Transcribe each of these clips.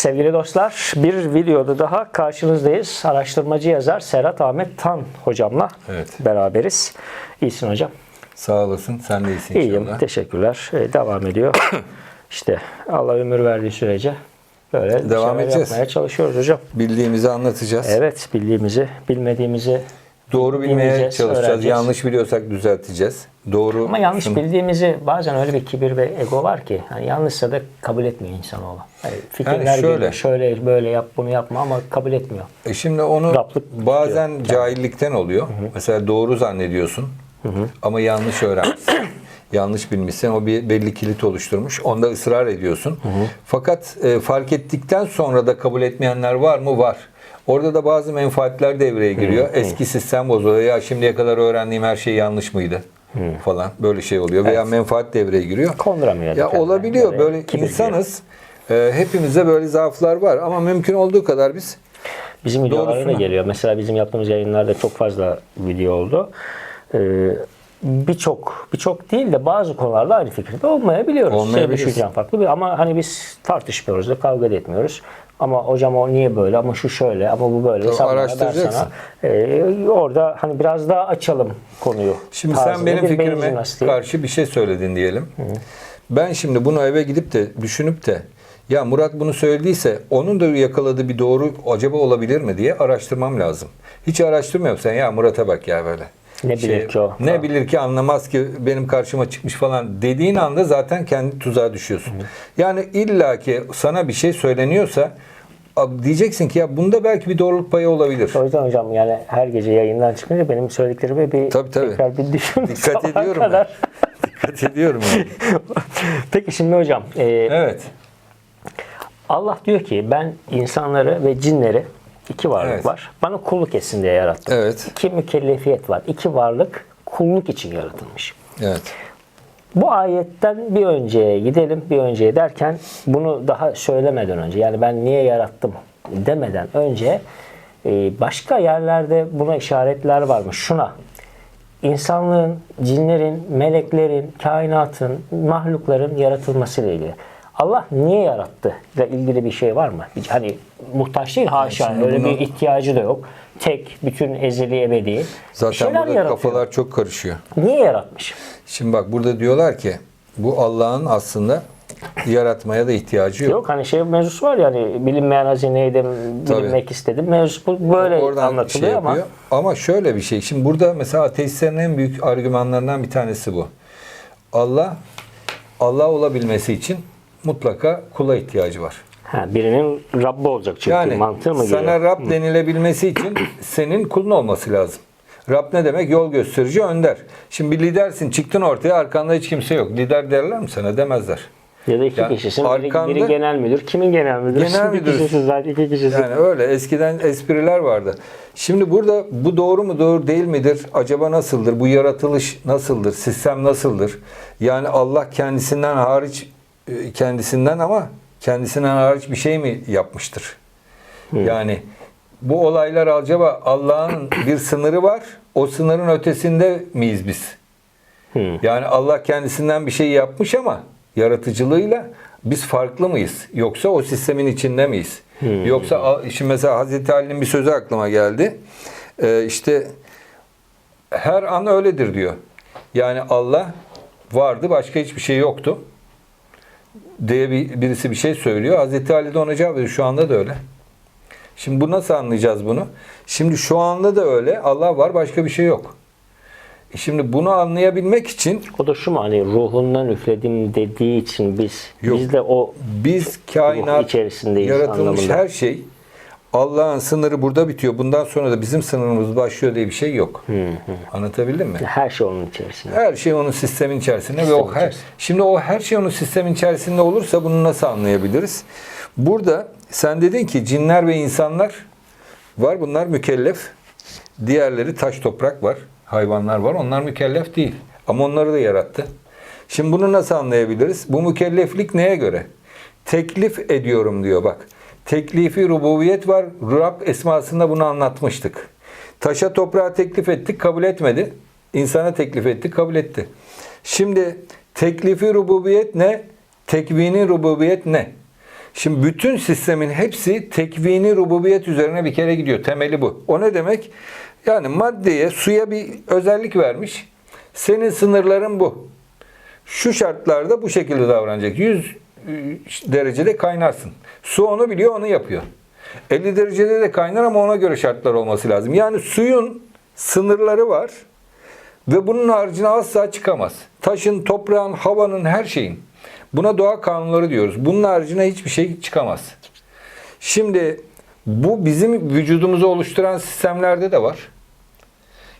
Sevgili dostlar, bir videoda daha karşınızdayız. Araştırmacı yazar Serhat Ahmet Tan hocamla Evet. beraberiz. İyisin hocam. Sağ olasın. Sen de iyisin İyiyim, inşallah. teşekkürler. Ee, devam ediyor. işte Allah ömür verdiği sürece böyle Devam edeceğiz. yapmaya çalışıyoruz hocam. Bildiğimizi anlatacağız. Evet, bildiğimizi, bilmediğimizi Doğru bilmeye çalışacağız. öğreneceğiz. Yanlış biliyorsak düzelteceğiz. Doğru. ama yanlış şunu- bildiğimizi bazen öyle bir kibir ve ego var ki hani yanlışsa da kabul etmiyor insanoğlu. Yani fikirler Yani şöyle. geliyor, şöyle böyle yap bunu yapma ama kabul etmiyor. E şimdi onu Raplık bazen cahillikten oluyor. Mesela doğru zannediyorsun ama yanlış öğrenmişsin. yanlış bilmişsin. O bir belli kilit oluşturmuş. Onda ısrar ediyorsun. Fakat e, fark ettikten sonra da kabul etmeyenler var mı? Var. Orada da bazı menfaatler devreye giriyor. Eski sistem bozuluyor. Ya şimdiye kadar öğrendiğim her şey yanlış mıydı? Falan böyle şey oluyor. Veya menfaat devreye giriyor. Konduramıyor Ya olabiliyor. Böyle Böyle insanız. E, hepimizde böyle zaaflar var ama mümkün olduğu kadar biz Bizim videolara da geliyor. Mesela bizim yaptığımız yayınlarda çok fazla video oldu. Ee, birçok birçok değil de bazı konularda aynı fikirde olmayabiliyoruz. Olmayabiliriz. Senin düşüncen farklı bir ama hani biz tartışmıyoruz da kavga da etmiyoruz. Ama hocam o niye böyle ama şu şöyle ama bu böyle. Sen araştıracaksın. sana. Ee, orada hani biraz daha açalım konuyu. Şimdi sen benim fikrime jimnastiği. karşı bir şey söyledin diyelim. Ben şimdi bunu eve gidip de düşünüp de ya Murat bunu söylediyse onun da yakaladığı bir doğru acaba olabilir mi diye araştırmam lazım. Hiç araştırmıyorum sen ya Murat'a bak ya böyle. Ne bilir ki o? Ne Tamam. bilir ki anlamaz ki benim karşıma çıkmış falan dediğin anda zaten kendi tuzağa düşüyorsun. Yani illaki sana bir şey söyleniyorsa diyeceksin ki ya bunda belki bir doğruluk payı olabilir. O yüzden hocam yani her gece yayından çıkınca benim söylediklerimi bir Tabii, tabii. tekrar bir düşün. Dikkat ediyorum ben. kadar. Dikkat ediyorum yani. Peki şimdi hocam e, Evet. Allah diyor ki ben insanları ve cinleri iki varlık Evet. var. Bana kulluk etsin diye yarattım. Evet. İki mükellefiyet var. İki varlık kulluk için yaratılmış. Evet. Bu ayetten bir önceye gidelim. Bir önceye derken bunu daha söylemeden önce yani ben niye yarattım demeden önce e, başka yerlerde buna işaretler var mı? Şuna insanlığın, cinlerin, meleklerin, kainatın, mahlukların yaratılmasıyla ilgili. Allah niye yarattı ile ilgili bir şey var mı? Hani muhtaç değil haşa. şimdi Öyle bir ihtiyacı da yok. Tek, bütün ezeli ebedi. Zaten burada yaratıyor. kafalar çok karışıyor. Niye yaratmış? Şimdi bak burada diyorlar ki bu Allah'ın aslında yaratmaya da ihtiyacı yok. Yok hani şey mevzusu var ya hani bilinmeyen hazineydim, bilinmek istedim. Mevzu bu böyle Oradan anlatılıyor şey ama. Ama şöyle bir şey. Şimdi burada mesela ateistlerin en büyük argümanlarından bir tanesi bu. Allah Allah olabilmesi için mutlaka kula ihtiyacı var. ha, birinin Rabbi olacak çünkü Yani mantığı mı sana geliyor? Rab denilebilmesi için senin kulun olması lazım. Rab ne demek? Yol gösterici, önder. Şimdi bir lidersin, çıktın ortaya, arkanda hiç kimse yok. Lider derler mi sana? Demezler. Ya da iki Yani kişisin. Biri, arkanda- biri genel müdür. Kimin genel müdürü? Genel müdür. kişisin zaten iki kişisin. Yani öyle. Eskiden espriler vardı. Şimdi burada bu doğru mu doğru değil midir? Acaba nasıldır? Bu yaratılış nasıldır? Sistem nasıldır? Yani Allah kendisinden hariç kendisinden ama kendisinden hariç bir şey mi yapmıştır? Yani bu olaylar acaba Allah'ın bir sınırı var. O sınırın ötesinde miyiz biz? Yani Allah kendisinden bir şey yapmış ama yaratıcılığıyla biz farklı mıyız? Yoksa o sistemin içinde miyiz? Yoksa şimdi mesela Hazreti Ali'nin bir sözü aklıma geldi. Ee, işte her an öyledir diyor. Yani Allah vardı başka hiçbir şey yoktu diye bir, birisi bir şey söylüyor. Hazreti Ali de ona cevap veriyor. Şu anda da öyle. Şimdi bu nasıl anlayacağız bunu? Şimdi şu anda da öyle. Allah var başka bir şey yok. E Şimdi bunu anlayabilmek için O da şu mu hani ruhundan üfledim dediği için biz Yok. biz de o biz kainat içerisindeyiz yaratılmış anlamında. her şey Allah'ın sınırı burada bitiyor. Bundan sonra da bizim sınırımız başlıyor diye bir şey yok. Anlatabildim mi? her şey onun içerisinde. Her şey onun sistemin içerisinde ve Sistemin o her, içerisinde. şimdi o her şey onun sistemin içerisinde olursa bunu nasıl anlayabiliriz? Burada sen dedin ki cinler ve insanlar var bunlar mükellef. Diğerleri taş toprak var. Hayvanlar var. Onlar mükellef değil. Ama onları da yarattı. Şimdi bunu nasıl anlayabiliriz? Bu mükelleflik neye göre? Teklif ediyorum diyor bak. Teklifi rububiyet var. Rab esmasında bunu anlatmıştık. Taşa toprağa teklif ettik, kabul etmedi. İnsana teklif ettik, kabul etti. Şimdi teklifi rububiyet ne? Tekvini rububiyet ne? Şimdi bütün sistemin hepsi tekvini rububiyet üzerine bir kere gidiyor. Temeli bu. O ne demek? Yani maddeye, suya bir özellik vermiş. Senin sınırların bu. Şu şartlarda bu şekilde davranacak. 100 derecede kaynarsın. Su onu biliyor, onu yapıyor. 50 derecede de kaynar ama ona göre şartlar olması lazım. Yani suyun sınırları var ve bunun haricine asla çıkamaz. Taşın, toprağın, havanın, her şeyin. Buna doğa kanunları diyoruz. Bunun haricine hiçbir şey çıkamaz. Şimdi bu bizim vücudumuzu oluşturan sistemlerde de var.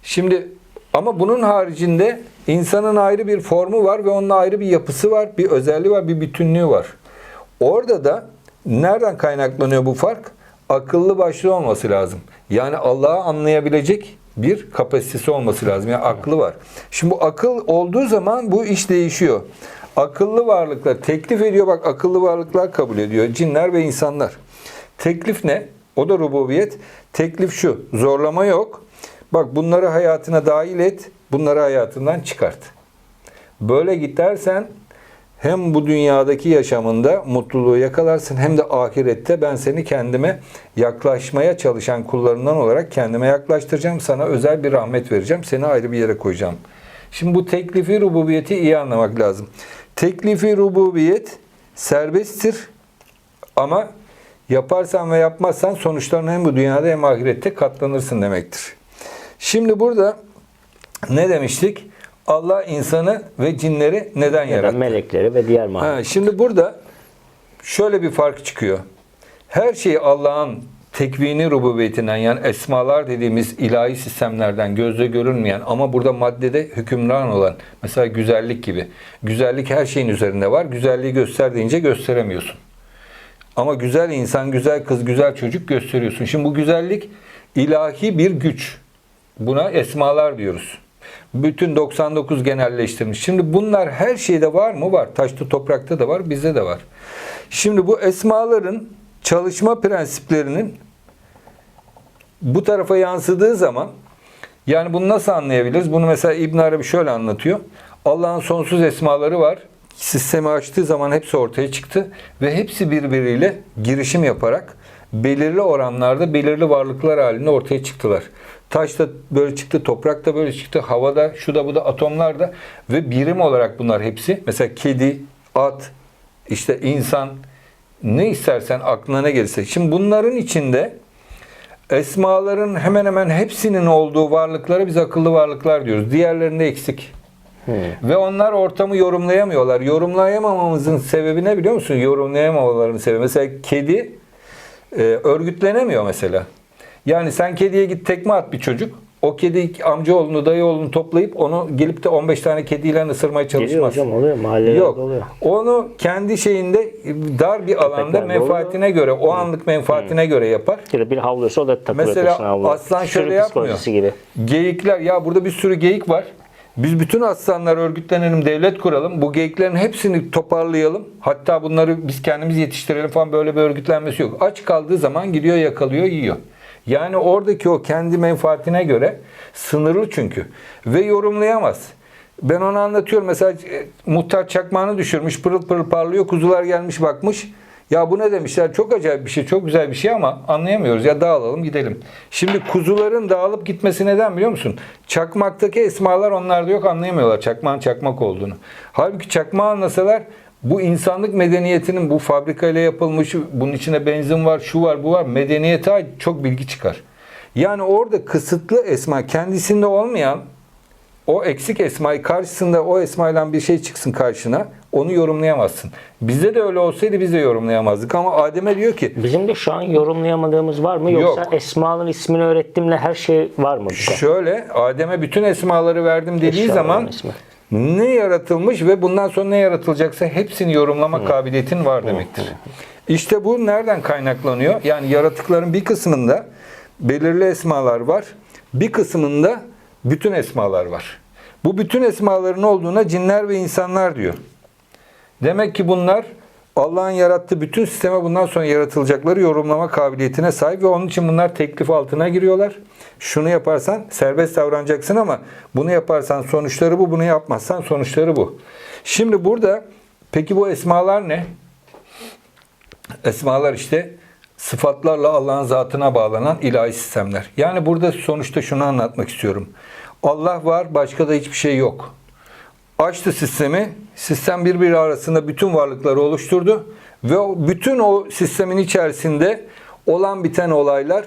Şimdi ama bunun haricinde insanın ayrı bir formu var ve onun ayrı bir yapısı var, bir özelliği var, bir bütünlüğü var. Orada da nereden kaynaklanıyor bu fark? Akıllı başlı olması lazım. Yani Allah'ı anlayabilecek bir kapasitesi olması lazım. Yani aklı var. Şimdi bu akıl olduğu zaman bu iş değişiyor. Akıllı varlıklar teklif ediyor bak akıllı varlıklar kabul ediyor. Cinler ve insanlar. Teklif ne? O da rububiyet. Teklif şu. Zorlama yok. Bak bunları hayatına dahil et. Bunları hayatından çıkart. Böyle gidersen hem bu dünyadaki yaşamında mutluluğu yakalarsın hem de ahirette ben seni kendime yaklaşmaya çalışan kullarından olarak kendime yaklaştıracağım. Sana özel bir rahmet vereceğim. Seni ayrı bir yere koyacağım. Şimdi bu teklifi rububiyeti iyi anlamak lazım. Teklifi rububiyet serbesttir ama yaparsan ve yapmazsan sonuçlarına hem bu dünyada hem ahirette katlanırsın demektir. Şimdi burada ne demiştik? Allah insanı ve cinleri neden Ya yarattı? melekleri ve diğer mahlukat. Ha, şimdi burada şöyle bir fark çıkıyor. Her şey Allah'ın tekvini rububiyetinden yani esmalar dediğimiz ilahi sistemlerden gözle görünmeyen ama burada maddede hükümran olan mesela güzellik gibi. Güzellik her şeyin üzerinde var. Güzelliği göster deyince gösteremiyorsun. Ama güzel insan, güzel kız, güzel çocuk gösteriyorsun. Şimdi bu güzellik ilahi bir güç. Buna esmalar diyoruz. Bütün 99 genelleştirmiş. Şimdi bunlar her şeyde var mı? Var. Taşta, toprakta da var, bizde de var. Şimdi bu esmaların çalışma prensiplerinin bu tarafa yansıdığı zaman yani bunu nasıl anlayabiliriz? Bunu mesela İbn Arabi şöyle anlatıyor. Allah'ın sonsuz esmaları var. Sistemi açtığı zaman hepsi ortaya çıktı ve hepsi birbiriyle girişim yaparak belirli oranlarda belirli varlıklar halinde ortaya çıktılar. Taş da böyle çıktı, toprak da böyle çıktı, havada, şu da bu da atomlar da ve birim olarak bunlar hepsi. Mesela kedi, at, işte insan ne istersen aklına ne gelirse. Şimdi bunların içinde esmaların hemen hemen hepsinin olduğu varlıklara biz akıllı varlıklar diyoruz. Diğerlerinde eksik. Ve onlar ortamı yorumlayamıyorlar. Yorumlayamamamızın sebebi ne biliyor musun? Yorumlayamamalarının sebebi. Mesela kedi e, örgütlenemiyor mesela. Yani sen kediye git tekme at bir çocuk. O kedi amcaoğlunu, dayıoğlunu toplayıp onu gelip de 15 tane kediyle ısırmaya Geliyor çalışmaz. hocam oluyor mahallelerde Yok. oluyor. Onu kendi şeyinde dar bir alanda Köpeklerde menfaatine göre, o anlık menfaatine göre yapar. Bir, havluyorsa o da takılıyor Mesela aslan şöyle yapmıyor. gibi. Geyikler ya burada bir sürü geyik var. Biz bütün aslanlar örgütlenelim, devlet kuralım. Bu geyiklerin hepsini toparlayalım. Hatta bunları biz kendimiz yetiştirelim falan böyle bir örgütlenmesi yok. Aç kaldığı zaman gidiyor yakalıyor, yiyor. Yani oradaki o kendi menfaatine göre sınırlı çünkü. Ve yorumlayamaz. Ben onu anlatıyorum. Mesela e, muhtar çakmağını düşürmüş, pırıl pırıl parlıyor. Kuzular gelmiş bakmış. Ya bu ne demişler? Çok acayip bir şey, çok güzel bir şey ama anlayamıyoruz. Ya dağılalım gidelim. Şimdi kuzuların dağılıp gitmesi neden biliyor musun? Çakmaktaki esmalar onlarda yok anlayamıyorlar çakmağın çakmak olduğunu. Halbuki çakmağı anlasalar bu insanlık medeniyetinin bu fabrikayla yapılmış, bunun içine benzin var, şu var, bu var. Medeniyete ait çok bilgi çıkar. Yani orada kısıtlı esma kendisinde olmayan o eksik esmayı karşısında o esmayla bir şey çıksın karşına onu yorumlayamazsın. Bizde de öyle olsaydı biz de yorumlayamazdık ama Adem'e diyor ki Bizim de şu an yorumlayamadığımız var mı? Yoksa Yok. Esma'nın ismini öğrettimle her şey var mı bize? şöyle Adem'e bütün esmaları verdim dediği Eşyaların zaman ismi. ne yaratılmış ve bundan sonra ne yaratılacaksa hepsini yorumlama kabiliyetin var demektir. İşte bu nereden kaynaklanıyor? Yani yaratıkların bir kısmında belirli esmalar var. Bir kısmında bütün esmalar var. Bu bütün esmaların olduğuna cinler ve insanlar diyor. Demek ki bunlar Allah'ın yarattığı bütün sisteme bundan sonra yaratılacakları yorumlama kabiliyetine sahip ve onun için bunlar teklif altına giriyorlar. Şunu yaparsan serbest davranacaksın ama bunu yaparsan sonuçları bu, bunu yapmazsan sonuçları bu. Şimdi burada peki bu esmalar ne? Esmalar işte sıfatlarla Allah'ın zatına bağlanan ilahi sistemler. Yani burada sonuçta şunu anlatmak istiyorum. Allah var, başka da hiçbir şey yok. Açtı sistemi, sistem birbiri arasında bütün varlıkları oluşturdu ve bütün o sistemin içerisinde olan biten olaylar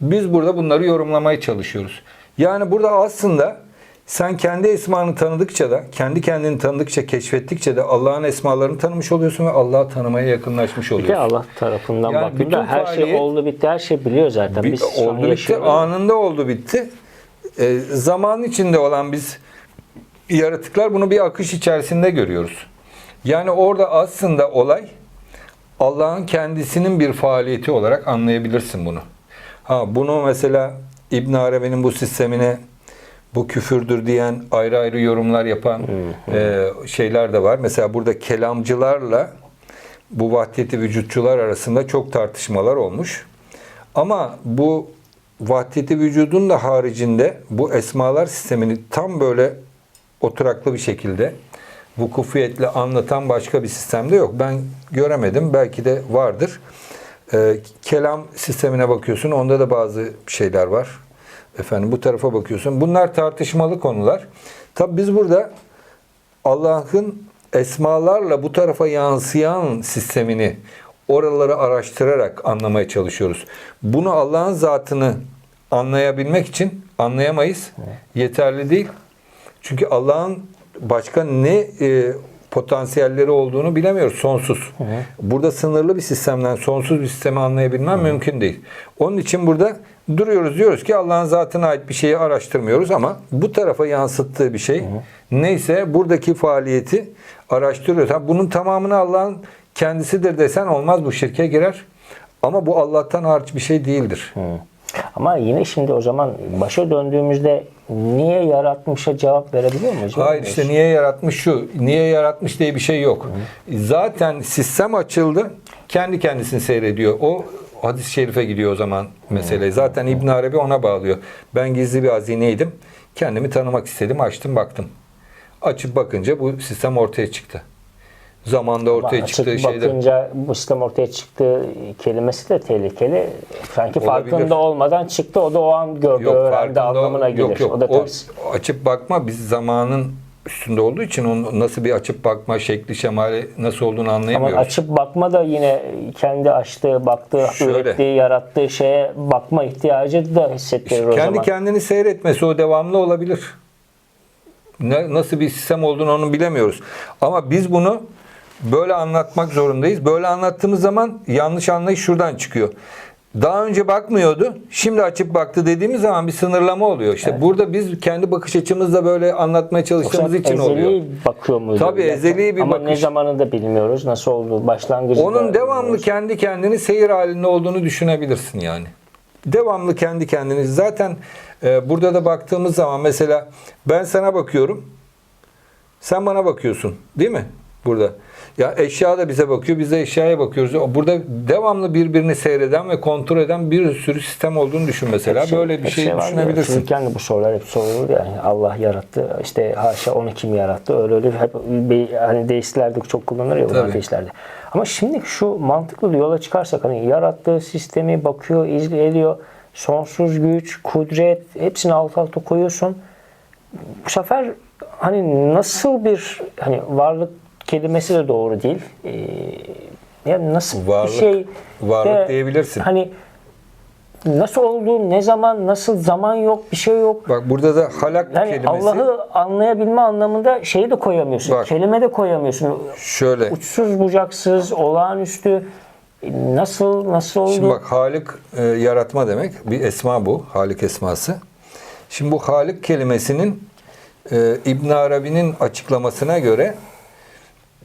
biz burada bunları yorumlamaya çalışıyoruz. Yani burada aslında sen kendi esmanı tanıdıkça da, kendi kendini tanıdıkça, keşfettikçe de Allah'ın esmalarını tanımış oluyorsun ve Allah'ı tanımaya yakınlaşmış Bir de oluyorsun. Allah tarafından Yani bütün her şey oldu bitti her şey biliyor zaten. Biz oldu bitti, yaşıyoruz. anında oldu bitti. E, zaman içinde olan biz yaratıklar bunu bir akış içerisinde görüyoruz. Yani orada aslında olay Allah'ın kendisinin bir faaliyeti olarak anlayabilirsin bunu. Ha bunu mesela İbn Arabi'nin bu sistemine bu küfürdür diyen ayrı ayrı yorumlar yapan e, şeyler de var. Mesela burada kelamcılarla bu vahdiyeti vücutçular arasında çok tartışmalar olmuş. Ama bu vahdiyeti vücudun da haricinde bu esmalar sistemini tam böyle oturaklı bir şekilde vukufiyetle anlatan başka bir sistemde yok. Ben göremedim. Belki de vardır. Ee, kelam sistemine bakıyorsun. Onda da bazı şeyler var. Efendim bu tarafa bakıyorsun. Bunlar tartışmalı konular. Tabi biz burada Allah'ın esmalarla bu tarafa yansıyan sistemini oraları araştırarak anlamaya çalışıyoruz. Bunu Allah'ın zatını anlayabilmek için anlayamayız. Yeterli değil. Çünkü Allah'ın başka ne e, potansiyelleri olduğunu bilemiyoruz. Sonsuz. Burada sınırlı bir sistemden sonsuz bir sistemi anlayabilmem mümkün değil. Onun için burada duruyoruz diyoruz ki Allah'ın zatına ait bir şeyi araştırmıyoruz ama bu tarafa yansıttığı bir şey neyse buradaki faaliyeti araştırıyoruz. Ha, bunun tamamını Allah'ın kendisidir desen olmaz bu şirke girer. Ama bu Allah'tan hariç bir şey değildir. Ama yine şimdi o zaman başa döndüğümüzde niye yaratmışa cevap verebiliyor muyuz? Hayır işte niye yaratmış şu, niye yaratmış diye bir şey yok. Zaten sistem açıldı, kendi kendisini seyrediyor. O hadis-i şerife gidiyor o zaman mesele. Zaten İbn Arabi ona bağlıyor. Ben gizli bir hazineydim. Kendimi tanımak istedim, açtım baktım. Açıp bakınca bu sistem ortaya çıktı. Zamanda ortaya Açık çıktığı şeyler. bakınca bu sistem ortaya çıktı kelimesi de tehlikeli. Sanki Olabilir. farkında olmadan çıktı. O da o an gördü, Yok öğrendi anlamına gelir. yok yok. O da O açıp bakma biz zamanın üstünde olduğu için onun nasıl bir açıp bakma şekli şemali nasıl olduğunu Ama anlayamıyoruz. açıp bakma da yine kendi açtığı, baktığı, Şöyle. ürettiği, yarattığı şeye bakma ihtiyacı da hissettirir o Kendi zaman. kendini seyretmesi o devamlı olabilir. Ne, nasıl bir sistem olduğunu onu bilemiyoruz. Ama biz bunu böyle anlatmak zorundayız. Böyle anlattığımız zaman yanlış anlayış şuradan çıkıyor. Daha önce bakmıyordu, şimdi açıp baktı dediğimiz zaman bir sınırlama oluyor. İşte burada biz kendi bakış açımızla böyle anlatmaya çalıştığımız Yoksa için oluyor. bakıyor muydu? Tabii, ezeli bir Ama ne bakış. zamanını da bilmiyoruz. Nasıl oldu? Başlangıcı Onun devamlı bilmiyoruz. kendi kendini seyir halinde olduğunu düşünebilirsin yani. Devamlı kendi kendini. Zaten e, burada da baktığımız zaman mesela ben sana bakıyorum. Sen bana bakıyorsun. Değil mi? Burada. Ya eşya da bize bakıyor. Biz de eşyaya bakıyoruz. Burada devamlı birbirini seyreden ve kontrol eden bir sürü sistem olduğunu düşün mesela. Şey- Böyle bir şey, ya, düşünebilirsin. Çocukken de bu sorular hep sorulur yani Allah yarattı işte haşa onu kim yarattı öyle öyle hep bir- hani deistlerde çok kullanılır ya bu ateistlerde. Ama şimdi şu mantıklı yola çıkarsak hani yarattığı sistemi bakıyor, izliyor, sonsuz güç, kudret hepsini alt alta koyuyorsun. Bu sefer hani nasıl bir hani varlık kelimesi de doğru değil. Ee, yani nasıl Varlık- bir şey varlık de diyebilirsin. Hani nasıl oldu, ne zaman, nasıl zaman yok, bir şey yok. Bak burada da halak Yani kelimesi Allah'ı anlayabilme anlamında şeyi de koyamıyorsun. Bak. Kelime de koyamıyorsun. şöyle. Uçsuz bucaksız, olağanüstü nasıl nasıl oldu? Şimdi bak Halik e, yaratma demek. Bir esma bu. Halik esması. Şimdi bu Halik kelimesinin e, İbn Arabi'nin açıklamasına göre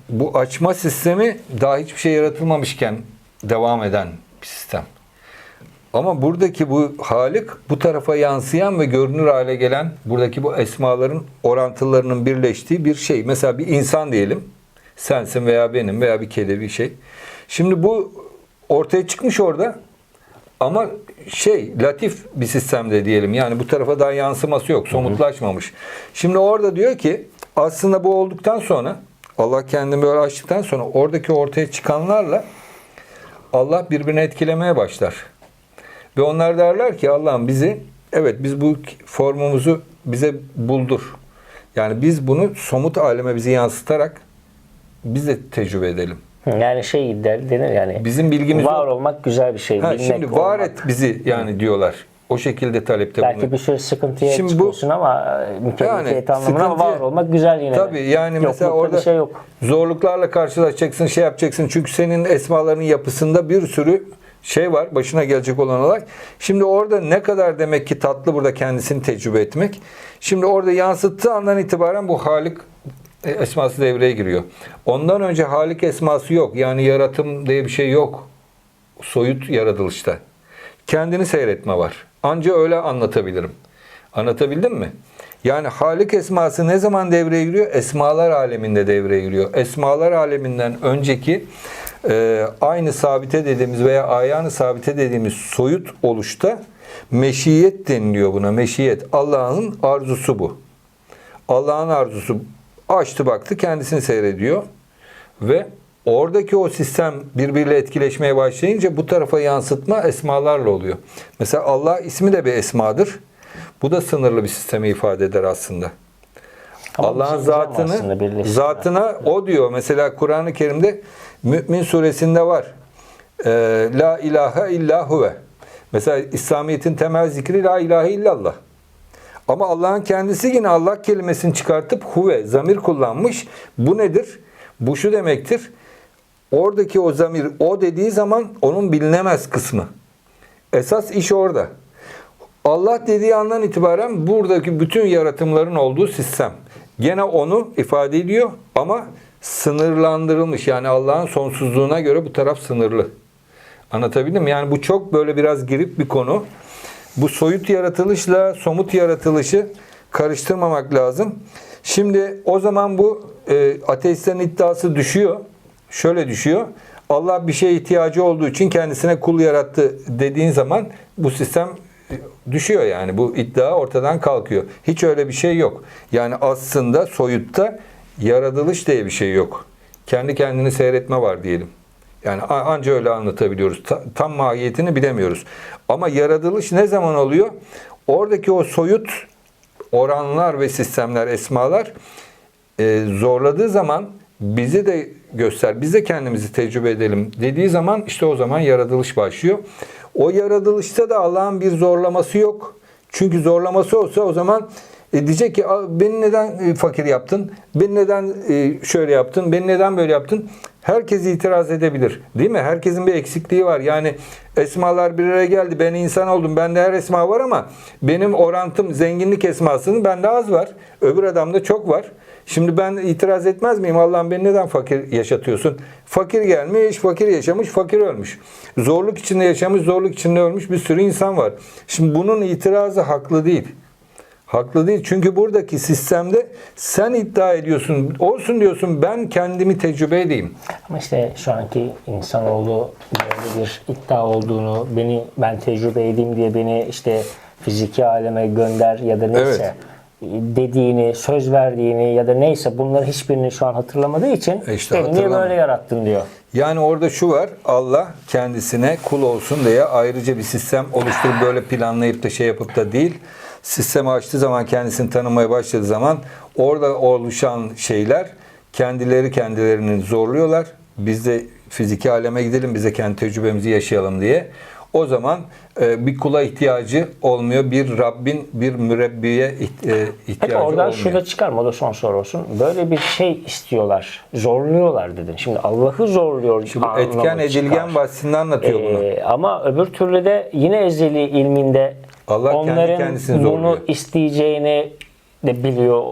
bu açma sistemi daha hiçbir şey yaratılmamışken devam eden bir sistem. Ama buradaki bu Halik bu tarafa yansıyan ve görünür hale gelen buradaki bu esmaların orantılarının birleştiği bir şey. Mesela bir insan diyelim. Sensin veya benim veya bir kedi bir şey. Şimdi bu ortaya çıkmış orada ama şey latif bir sistemde diyelim. Yani bu tarafa daha yansıması yok. Somutlaşmamış. Şimdi orada diyor ki aslında bu olduktan sonra Allah kendini böyle açtıktan sonra oradaki ortaya çıkanlarla Allah birbirini etkilemeye başlar. Ve onlar derler ki Allah'ım bizi evet biz bu formumuzu bize buldur. Yani biz bunu somut aleme bizi yansıtarak biz de tecrübe edelim. Yani şey der, denir yani. Bizim bilgimiz var yok. olmak güzel bir şey. Ha, bilmek, şimdi var olmak. et bizi yani diyorlar. O şekilde talepte Belki bulunuyor. bir sürü sıkıntıya Şimdi bu- çıkıyorsun ama e, mükellefiyet Yani anlamına ama sıkıntıya- var olmak güzel yine. de. Tabii yani mesela Yoklukta orada bir şey yok. zorluklarla karşılaşacaksın, şey yapacaksın. Çünkü senin esmaların yapısında bir sürü şey var başına gelecek olan olay. Şimdi orada ne kadar demek ki tatlı burada kendisini tecrübe etmek. Şimdi orada yansıttığı andan itibaren bu Halik e, esması devreye giriyor. Ondan önce Halik esması yok. Yani yaratım diye bir şey yok. Soyut yaratılışta. Kendini seyretme var. Anca öyle anlatabilirim. Anlatabildim mi? Yani Halik esması ne zaman devreye giriyor? Esmalar aleminde devreye giriyor. Esmalar aleminden önceki e, aynı sabite dediğimiz veya ayağını sabite dediğimiz soyut oluşta meşiyet deniliyor buna. Meşiyet. Allah'ın arzusu bu. Allah'ın arzusu açtı baktı kendisini seyrediyor ve oradaki o sistem birbiriyle etkileşmeye başlayınca bu tarafa yansıtma esmalarla oluyor. Mesela Allah ismi de bir esmadır. Bu da sınırlı bir sistemi ifade eder aslında. Allah'ın şey zatını zatına o diyor. Mesela Kur'an-ı Kerim'de Mümin suresinde var. Ee, la ilahe illa huve. Mesela İslamiyet'in temel zikri la ilahe illallah. Ama Allah'ın kendisi yine Allah kelimesini çıkartıp huve, zamir kullanmış. Bu nedir? Bu şu demektir. Oradaki o zamir o dediği zaman onun bilinemez kısmı. Esas iş orada. Allah dediği andan itibaren buradaki bütün yaratımların olduğu sistem. Gene onu ifade ediyor ama sınırlandırılmış. Yani Allah'ın sonsuzluğuna göre bu taraf sınırlı. Anlatabildim mi? Yani bu çok böyle biraz girip bir konu. Bu soyut yaratılışla somut yaratılışı karıştırmamak lazım. Şimdi o zaman bu e, ateistlerin iddiası düşüyor. Şöyle düşüyor. Allah bir şeye ihtiyacı olduğu için kendisine kul yarattı dediğin zaman bu sistem e, düşüyor yani. Bu iddia ortadan kalkıyor. Hiç öyle bir şey yok. Yani aslında soyutta yaratılış diye bir şey yok. Kendi kendini seyretme var diyelim. Yani anca öyle anlatabiliyoruz. Ta- tam mahiyetini bilemiyoruz. Ama yaratılış ne zaman oluyor? Oradaki o soyut oranlar ve sistemler, esmalar e, zorladığı zaman bizi de göster, biz de kendimizi tecrübe edelim dediği zaman işte o zaman yaratılış başlıyor. O yaratılışta da Allah'ın bir zorlaması yok. Çünkü zorlaması olsa o zaman e, diyecek ki "Aa, beni neden e, fakir yaptın? Beni neden e, şöyle yaptın? Beni neden böyle yaptın? Herkes itiraz edebilir. Değil mi? Herkesin bir eksikliği var. Yani esmalar bir araya geldi. Ben insan oldum. Bende her esma var ama benim orantım zenginlik esmasının bende az var. Öbür adamda çok var. Şimdi ben itiraz etmez miyim? Allah'ım beni neden fakir yaşatıyorsun? Fakir gelmiş, fakir yaşamış, fakir ölmüş. Zorluk içinde yaşamış, zorluk içinde ölmüş bir sürü insan var. Şimdi bunun itirazı haklı değil. Haklı değil. Çünkü buradaki sistemde sen iddia ediyorsun. Olsun diyorsun ben kendimi tecrübe edeyim. Ama işte şu anki insanoğlu böyle bir iddia olduğunu, beni ben tecrübe edeyim diye beni işte fiziki aleme gönder ya da neyse dediğini, söz verdiğini ya da neyse bunları hiçbirini şu an hatırlamadığı için E işte niye böyle yarattın diyor. Yani orada şu var. Allah kendisine kul olsun diye ayrıca bir sistem oluşturup böyle planlayıp da şey yapıp da değil. Sistemi açtığı zaman kendisini tanımaya başladığı zaman orada oluşan şeyler kendileri kendilerini zorluyorlar. Biz de fiziki aleme gidelim, biz de kendi tecrübemizi yaşayalım diye. O zaman e, bir kula ihtiyacı olmuyor. Bir Rabbin, bir mürebbiye e, Peki ihtiyacı oradan olmuyor. şurada çıkarma o da son soru olsun. Böyle bir şey istiyorlar. Zorluyorlar dedin. Şimdi Allah'ı zorluyor. Şimdi etken edilgen çıkar. bahsinde anlatıyor bunu. Ee, ama öbür türlü de yine ezeli ilminde Allah kendi onların kendisini bunu zorluyor. isteyeceğini de biliyor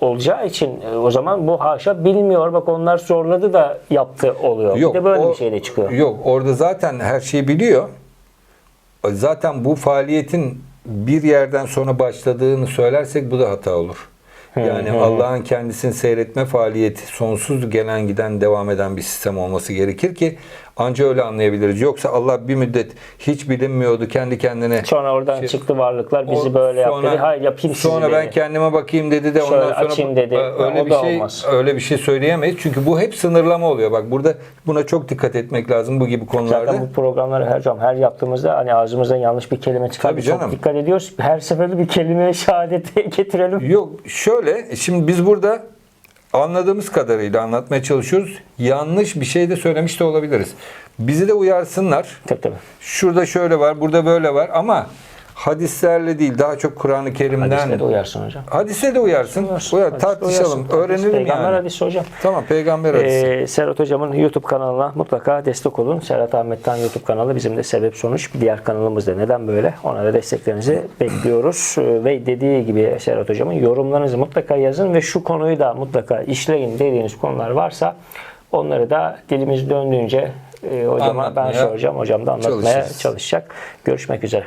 olacağı için e, o zaman bu haşa bilmiyor. Bak onlar zorladı da yaptı oluyor. bir de böyle o- bir şey de çıkıyor. Yok orada zaten her şeyi biliyor. Zaten bu faaliyetin bir yerden sonra başladığını söylersek bu da hata olur. Yani Allah'ın kendisini seyretme faaliyeti sonsuz gelen giden devam eden bir sistem olması gerekir ki Anca öyle anlayabiliriz. Yoksa Allah bir müddet hiç bilinmiyordu kendi kendine. Sonra oradan Şey- çıktı varlıklar bizi O böyle sonra- dedi. Hayır yapayım Sonra ben dedi. kendime bakayım dedi de Şöyle ondan sonra açayım dedi. Öyle O bir şey olmaz. öyle bir şey söyleyemeyiz. Çünkü bu hep sınırlama oluyor. Bak burada buna çok dikkat etmek lazım bu gibi konularda. Zaten bu programları her zaman her yaptığımızda hani ağzımızdan yanlış bir kelime çıkar. Tabii Çok canım. dikkat ediyoruz. Her seferinde bir kelime şehadete getirelim. Yok şöyle şimdi biz burada anladığımız kadarıyla anlatmaya çalışıyoruz. Yanlış bir şey de söylemiş de olabiliriz. Bizi de uyarsınlar. Tabii tabii. Şurada şöyle var, burada böyle var ama hadislerle değil daha çok Kur'an-ı Kerim'den. Hadiste de uyarsın hocam. Hadise de uyarsın. Uyarsın. Uyar, Hadiste tartışalım, uyarsın. öğrenelim Peygamber yani. hadisi hocam. Tamam peygamber hadisi. Ee, Serhat Hocam'ın YouTube kanalına mutlaka destek olun. Serhat Ahmet'ten YouTube kanalı bizim de sebep sonuç bir diğer kanalımız da neden böyle? Ona da desteklerinizi bekliyoruz. Ee, Ve dediği gibi Serhat Hocam'ın yorumlarınızı mutlaka yazın ve şu konuyu da mutlaka işleyin dediğiniz konular varsa onları da dilimiz döndüğünce e, hocama ben Anlatmaya soracağım. Hocam da anlatmaya çalışırız. çalışacak. Görüşmek üzere.